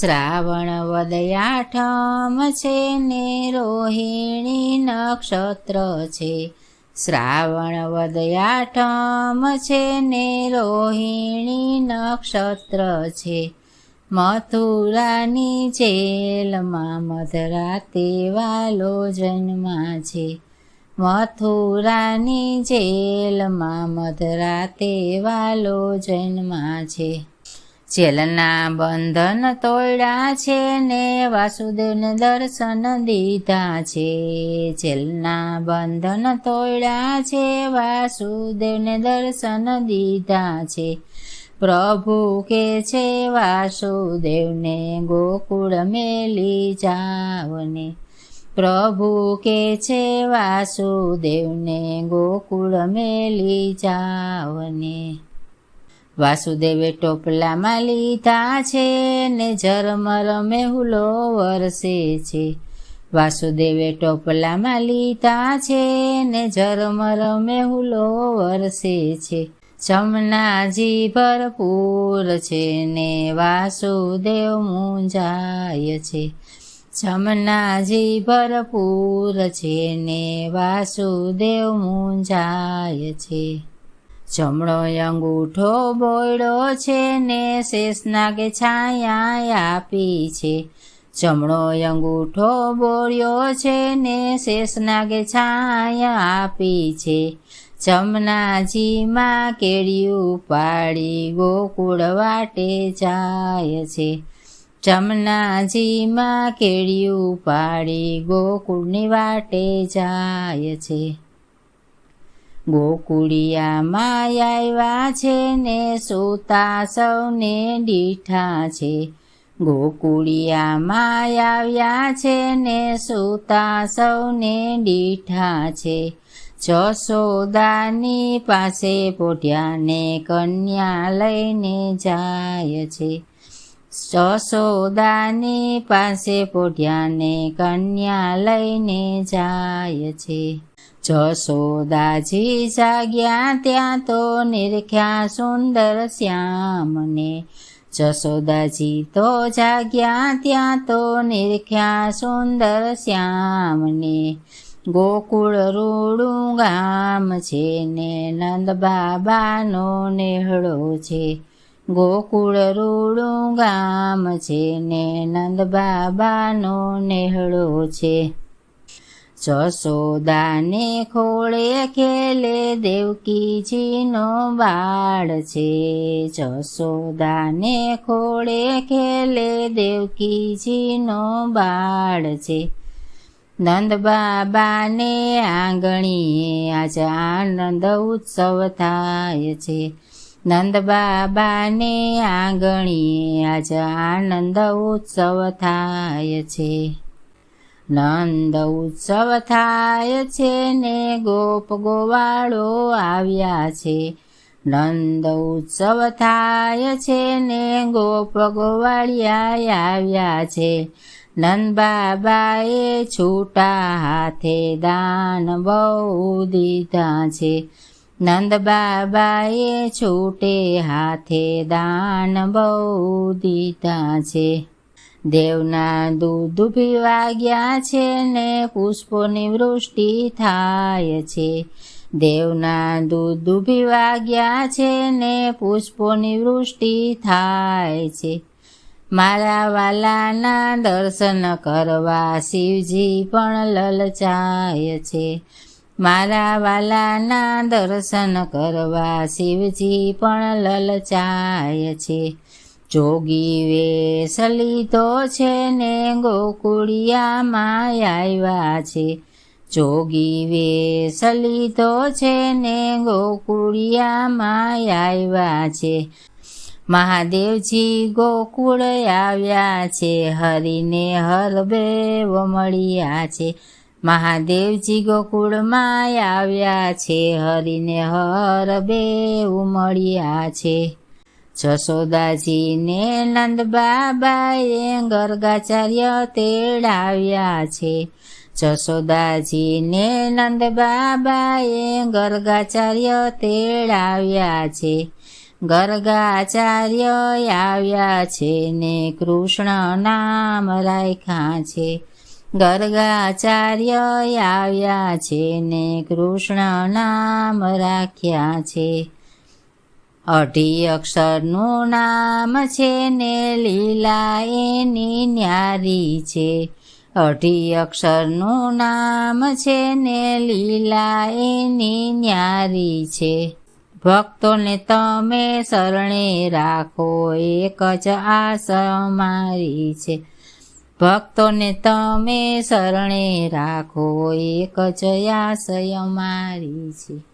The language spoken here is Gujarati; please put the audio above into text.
શ્રાવણ વદયાઠમ છે ને રોહિણી નક્ષત્ર છે. શ્રાવણ વદયાઠમ છે ને રોહિણી નક્ષત્ર છે. મથુરાની જેલમાં મધરાતે વાલો જન્મા છે. મથુરાની જેલમાં મધરાતે વાલો જન્મા છે. જેલના બંધન તોડ્યા છે ને વાસુદેવને દર્શન દીધા છે. જેલના બંધન તોડ્યા છે, વાસુદેવને દર્શન દીધા છે. પ્રભુ કે છે, વાસુદેવને ગોકુળ મેલી જાવને. પ્રભુ કે છે, વાસુદેવને ગોકુળ મેલી જાવને. વાસુદેવે ટોપલામાં લીધા છે ને ઝરમર મેહુલો વરસે છે. વાસુદેવે ટોપલામાં લીધા છે ને ઝરમર મેહુલો વરસે છે. જમનાજી ભરપૂર છે ને વાસુદેવ મૂંઝાય છે. જમનાજી ભરપૂર છે ને વાસુદેવ મૂંઝાય છે. જમણો અંગૂઠો બોયડો છે ને શેષનાગે છાયા આપી છે. જમણો અંગૂઠો બોળ્યો છે ને શેષનાગે છાયા આપી છે. જમનાજીમાં કેળિયું પાડી ગોકુળ વાટે જાય છે. જમનાજીમાં કેળિયું પાડી ગોકુળની વાટે જાય છે. ગોકુળિયામાં આવ્યા છે ને સોતા સૌને દીઠા છે. ગોકુળિયામાં આવ્યા છે ને સોતા સૌને દીઠા છે. જશોદાની પાસે પોઢ્યાને કન્યા લઈને જાય છે. જશોદાની પાસે પોઢ્યાને કન્યા લઈને જાય છે. જસોદાજી જાગ્યા ત્યાં તો નિરખ્યા સુંદર શ્યામને. જસોદાજી તો જાગ્યા ત્યાં તો નિરખ્યા સુંદર શ્યામને. ગોકુળ રૂડું ગામ છે ને નંદ બાબાનો નેહળો છે. ગોકુળ રૂડું ગામ છે ને નંદ બાબાનો નેહળો છે. જસોદાને ખોળે ખેલે દેવકીજીનો બાળ છે. જસોદાને ખોળે ખેલે દેવકીજીનો બાળ છે. નંદ બાબાને આંગણીએ આજે આનંદ ઉત્સવ થાય છે. નંદ બાબાને આંગણીએ આજે આનંદ ઉત્સવ થાય છે. નંદ ઉત્સવ થાય છે ને ગોપ ગોવાળો આવ્યા છે. નંદ ઉત્સવ થાય છે ને ગોપ ગોવાળિયા આવ્યા છે. નંદ બાબાએ છૂટા હાથે દાન બહુ દીધા છે. નંદ બાબાએ છૂટે હાથે દાન બહુ દીધા છે. દેવના દૂધ પીવા ગયા છે ને પુષ્પોની વૃષ્ટિ થાય છે. દેવના દૂધ પીવા ગયા છે ને પુષ્પોની વૃષ્ટિ થાય છે. મારા વાલાના દર્શન કરવા શિવજી પણ લલચાય છે. મારા વાલાના દર્શન કરવા શિવજી પણ લલચાય છે. જોગી વેસલી તો છે ને ગોકુળિયામાં આવ્યા છે. જોગી વેસલી તો છે ને ગોકુળિયામાં આવ્યા છે. મહાદેવજી ગોકુળ આવ્યા છે, હરિને હરબેવ મળ્યા છે. મહાદેવજી ગોકુળમાં આવ્યા છે, હરિને હરબેવ મળ્યા છે. જશોદાજીને નંદ બાબાએ ગર્ગાચાર્ય તેડાવ્યા છે. જશોદાજીને નંદ બાબાએ ગર્ગાચાર્ય તેડાવ્યા છે. ગર્ગાચાર્ય આવ્યા છે ને કૃષ્ણ નામ રાખ્યા છે. ગર્ગાચાર્ય આવ્યા છે ને કૃષ્ણ નામ રાખ્યા છે. અઢી અક્ષરનું નામ છે ને લીલા એની ન્યારી છે. અઢી અક્ષરનું નામ છે ને લીલા એની ન્યારી છે. ભક્તોને તમે શરણે રાખો, એક જ આસ મારી છે. ભક્તોને તમે શરણે રાખો, એક જ આશય મારી છે.